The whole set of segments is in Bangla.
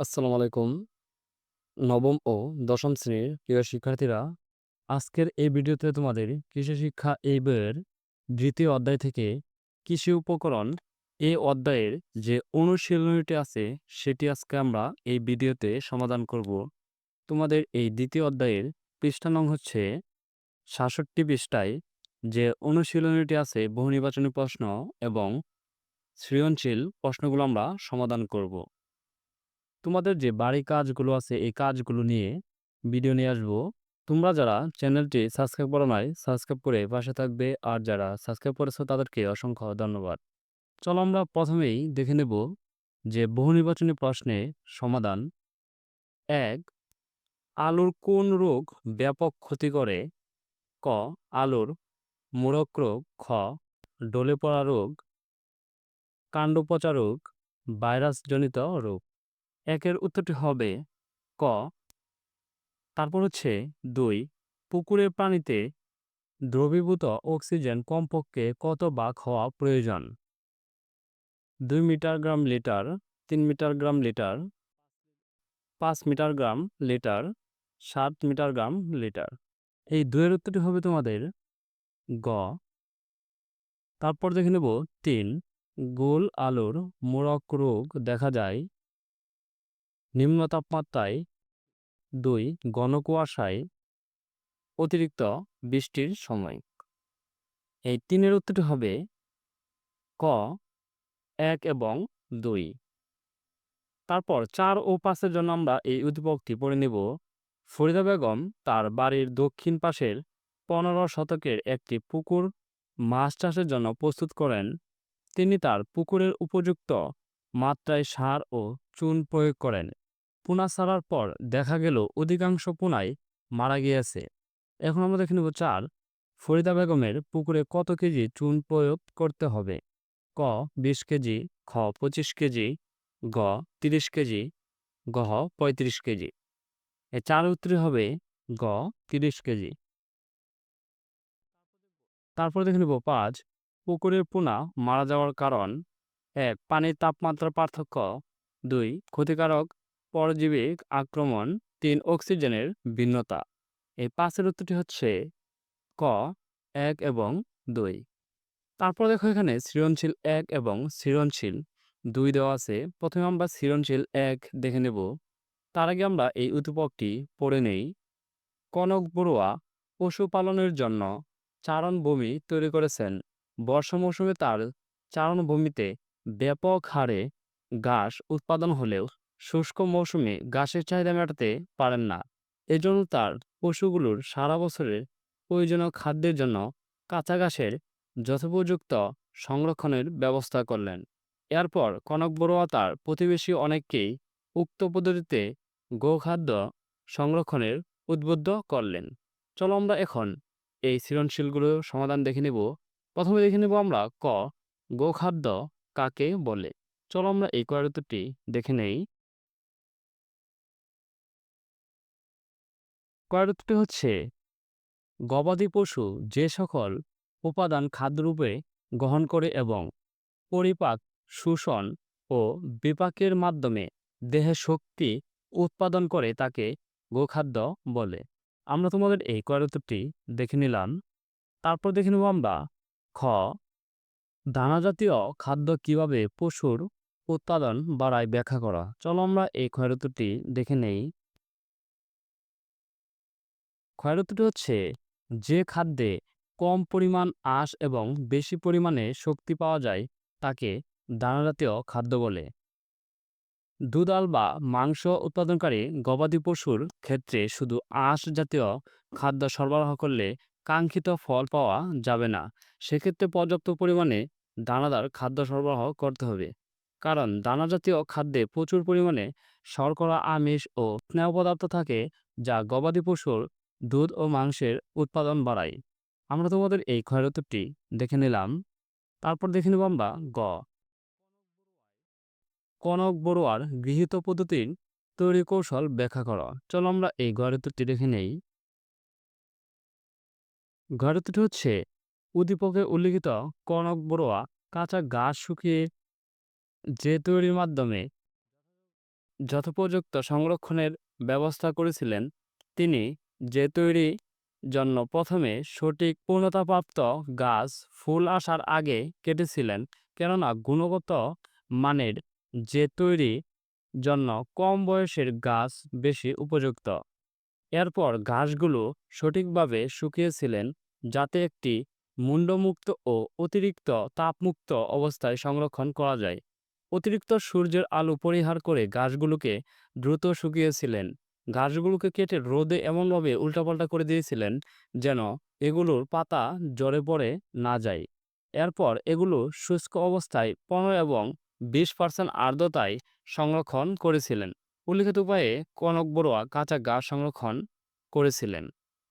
আসসালামু আলাইকুম। নবম ও দশম শ্রেণির প্রিয় শিক্ষার্থীরা, আজকের এই ভিডিওতে তোমাদের কৃষি শিক্ষা এই বইয়ের দ্বিতীয় অধ্যায় থেকে কৃষি উপকরণ এই অধ্যায়ের যে অনুশীলনীটি আছে সেটি আজকে আমরা এই ভিডিওতে সমাধান করব। তোমাদের এই দ্বিতীয় অধ্যায়ের পৃষ্ঠা নং হচ্ছে ৬৭ পৃষ্ঠায় যে অনুশীলনীটি আছে বহু নির্বাচনী প্রশ্ন এবং সৃজনশীল প্রশ্নগুলো আমরা সমাধান করব। তোমাদের যে বাড়ি কাজগুলো আছে, এই কাজগুলো নিয়ে ভিডিও নিয়ে আসব। তোমরা যারা চ্যানেলটি সাবস্ক্রাইব করো নাই সাবস্ক্রাইব করে পাশে থাকবে। আর যারা সাবস্ক্রাইব করেছ, তাদেরকে অসংখ্য ধন্যবাদ। চলো আমরা প্রথমেই দেখে নেব যে বহু নির্বাচনী প্রশ্নে সমাধান। এক, আলুর কোন রোগ ব্যাপক ক্ষতি করে? ক, আলুর মোড়ক রোগ খ, ডলে পড়া রোগ। কাণ্ড পচা রোগ। ভাইরাসজনিত রোগ। একের উত্তরটি হবে ক। তারপর হচ্ছে দুই, পুকুরের পানিতে দ্রবীভূত অক্সিজেন কমপক্ষে কত ভাগ হওয়া প্রয়োজন? দুই মিটার গ্রাম লিটার, তিন মিটার গ্রাম লিটার, পাঁচ মিটার গ্রাম লিটার, সাত মিটার গ্রাম লিটার। এই দুয়ের উত্তরটি হবে তোমাদের গ। তারপর দেখে নেব তিন, গোল আলুর মোড়ক রোগ দেখা যায় নিম্ন তাপমাত্রায় দুই ঘন কুয়াশায় অতিরিক্ত বৃষ্টির সময়। এই তিনের উত্তরটি হবে ক, এক এবং দুই। তারপর চার ও পাঁচের জন্য আমরা এই উদ্দীপকটি পড়ে নেব। ফরিদা বেগম তার বাড়ির দক্ষিণ পাশের পনেরো শতকের একটি পুকুর মাছ চাষের জন্য প্রস্তুত করেন। তিনি তার পুকুরের উপযুক্ত মাত্রায় সার ও চুন প্রয়োগ করেন। পোনা ছাড়ার পর দেখা গেল অধিকাংশ পোনাই মারা গিয়েছে। এখন আমরা দেখে নেব চার, ফরিদা বেগমের পুকুরে কত কেজি চুন প্রয়োগ করতে হবে? ক, বিশ কেজি, খ, পঁচিশ কেজি, গ, তিরিশ কেজি গহ পঁয়ত্রিশ কেজি। এ চার উত্তরই হবে গ, তিরিশ কেজি। তারপর দেখে নেব পাঁচ, পুকুরের পোনা মারা যাওয়ার কারণ। এক, পানির তাপমাত্রার পার্থক্য। দুই, ক্ষতিকারক পরজীবী আক্রমণ তিন অক্সিজেনের ভিন্নতা। এই পাঁচের উত্তরটি হচ্ছে ক, এক এবং দুই। তারপর দেখো এখানে সৃজনশীল এক এবং সৃজনশীল দুই দেওয়া আছে। প্রথমে আমরা সৃজনশীল এক দেখে নেব। তার আগে আমরা এই উদ্দীপকটি পড়ে নেই। কনক বড়ুয়া পশুপালনের জন্য চারণভূমি তৈরি করেছেন। বর্ষা মৌসুমে তার চারণভূমিতে ব্যাপক হারে ঘাস উৎপাদন হলেও শুষ্ক মৌসুমে ঘাসের চাহিদা মেটাতে পারেন না। এজন্য তার পশুগুলোর সারা বছরের প্রয়োজনীয় খাদ্যের জন্য কাঁচা ঘাসের যথোপযুক্ত সংরক্ষণের ব্যবস্থা করলেন। এরপর কনক বড়ুয়া তার প্রতিবেশী অনেককেই উক্ত পদ্ধতিতে গোখাদ্য সংরক্ষণের উদ্বুদ্ধ করলেন। চলো আমরা এখন এই সৃজনশীলগুলোর সমাধান দেখে নেব। প্রথমে দেখে নেব আমরা ক, গোখাদ্য কাকে বলে? চলো আমরা এই কয়ের উত্তরটি দেখে নেই। উত্তরটি হচ্ছে, গবাদি পশু যে সকল উপাদান খাদ্যরূপে গ্রহণ করে এবং পরিপাক, শোষণ ও বিপাকের মাধ্যমে দেহে শক্তি উৎপাদন করে তাকে গোখাদ্য বলে। আমরা তোমাদের এই উত্তরটি দেখে নিলাম। তারপর দেখে নেব আমরা, খ দানা জাতীয় খাদ্য কীভাবে পশুর উৎপাদন বাড়ায় ব্যাখ্যা করা। চলো আমরা এই ক্ষয়ের উত্তরটি দেখে নেই। ক্ষয়ের উত্তরটি হচ্ছে যে খাদ্যে কম পরিমাণ আঁশ এবং বেশি পরিমাণে শক্তি পাওয়া যায়, তাকে দানাজাতীয় খাদ্য বলে। দুধাল বা মাংস উৎপাদনকারী গবাদি পশুর ক্ষেত্রে শুধু আঁশ জাতীয় খাদ্য সরবরাহ করলে কাঙ্ক্ষিত ফল পাওয়া যাবে না। সেক্ষেত্রে পর্যাপ্ত পরিমাণে দানাদার খাদ্য সরবরাহ করতে হবে। কারণ দানা জাতীয় খাদ্যে প্রচুর পরিমাণে শর্করা, আমিষ ও স্নেহ পদার্থ থাকে, যা গবাদি পশুর দুধ ও মাংসের উৎপাদন বাড়ায়। আমরা তোমাদের এই ক্ষয়ের উত্তরটি দেখে নিলাম। তারপর দেখে নেব আমরা গ। কনক বড়ুয়ার গৃহীত পদ্ধতির তৈরি কৌশল ব্যাখ্যা করা। চলো আমরা এই ঘরের উত্তরটি দেখে নেই। ঘরের উত্তরটি হচ্ছে, উদ্দীপকে উল্লিখিত কনক বড়ুয়া কাঁচা ঘাস শুকিয়ে যে তৈরির মাধ্যমে যথোপযুক্ত সংরক্ষণের ব্যবস্থা করেছিলেন, তিনি যে তৈরি জন্য প্রথমে সঠিক পূর্ণতাপ্রাপ্ত গাছ ফুল আসার আগে কেটেছিলেন। কেননা গুণগত মানের যে তৈরি জন্য কম বয়সের গাছ বেশি উপযুক্ত। এরপর ঘাসগুলো সঠিকভাবে শুকিয়েছিলেন যাতে একটি মুন্ডমুক্ত ও অতিরিক্ত তাপমুক্ত অবস্থায় সংরক্ষণ করা যায়। অতিরিক্ত সূর্যের আলো পরিহার করে গাছগুলোকে দ্রুত শুকিয়েছিলেন। ঘাসগুলোকে কেটে রোদে এমনভাবে উল্টাপাল্টা করে দিয়েছিলেন যেন এগুলোর পাতা জ্বরে পড়ে না যায়। এরপর এগুলো শুষ্ক অবস্থায় পনেরো এবং বিশ পার্সেন্ট আর্দ্রতায় সংরক্ষণ করেছিলেন। উল্লিখিত উপায়ে কনক বড়ুয়া কাঁচা গাছ সংরক্ষণ করেছিলেন।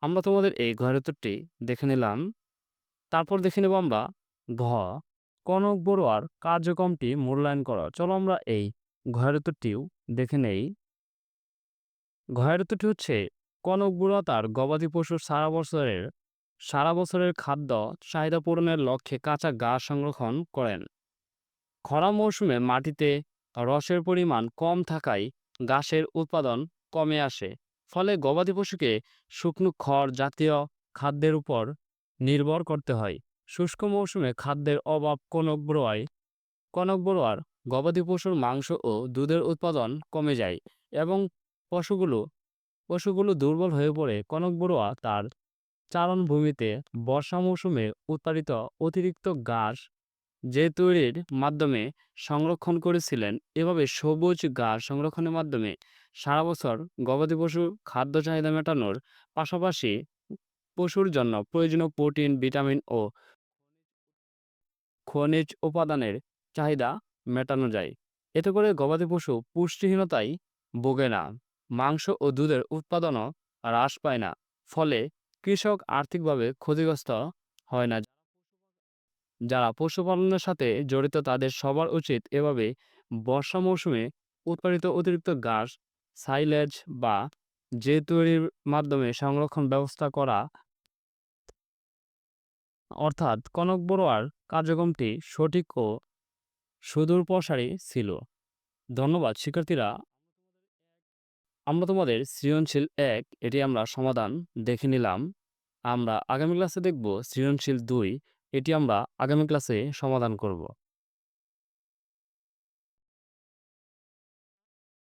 আমরা তোমাদের এই ঘরের উত্তরটি দেখে নিলাম। তারপর দেখে নেব আমরা ঘ, কনক বড়ুয়ার কার্যক্রমটি মূল্যায়ন করো। চলো আমরা এই ঘরের উত্তরটিও দেখে নেই। ঘরের উত্তরটি হচ্ছে কনক বড়ুয়া তার গবাদি পশুর সারা বছরের সারা বছরের খাদ্য চাহিদা পূরণের লক্ষ্যে কাঁচা গাছ সংরক্ষণ করেন। খরা মৌসুমে মাটিতে রসের পরিমাণ কম থাকায় গাছের উৎপাদন কমে আসে, ফলে গবাদি পশুকে শুকনো খড় জাতীয় খাদ্যের উপর নির্ভর করতে হয়। শুষ্ক মৌসুমে খাদ্যের অভাব কনক বড়োয়ায় কনক বড়োয়ার গবাদি পশুর মাংস ও দুধের উৎপাদন কমে যায় এবং পশুগুলো পশুগুলো দুর্বল হয়ে পড়ে। কনক বড়ুয়া তার চারণভূমিতে বর্ষা মৌসুমে উৎপাদিত অতিরিক্ত ঘাস যে তৈরির মাধ্যমে সংরক্ষণ করেছিলেন, এভাবে সবুজ ঘাস সংরক্ষণের মাধ্যমে সারা বছর গবাদি পশু খাদ্য চাহিদা মেটানোর পাশাপাশি পশুর জন্য প্রয়োজনীয় প্রোটিন, ভিটামিন ও খনিজ উপাদানের চাহিদা মেটানো যায়। এতে করে গবাদি পশু পুষ্টিহীনতায় ভোগে না। মাংস ও দুধের উৎপাদনও হ্রাস পায় না। ফলে কৃষক আর্থিকভাবে ক্ষতিগ্রস্ত হয় না। যারা পশুপালনের সাথে জড়িত, তাদের সবার উচিত এভাবে বর্ষা মৌসুমে উৎপাদিত অতিরিক্ত ঘাস, সাইলেজ বা যে তৈরির মাধ্যমে সংরক্ষণ ব্যবস্থা করা অর্থাৎ কনক বড়োয়ার কার্যক্রমটি সঠিক ও সুদূর প্রসারী ছিল। ধন্যবাদ, শিক্ষার্থীরা। আমরা তোমাদের সৃজনশীল এক, এটি আমরা সমাধান দেখে নিলাম। আমরা আগামী ক্লাসে দেখব সৃজনশীল দুই, এটি আমরা আগামী ক্লাসে সমাধান করব।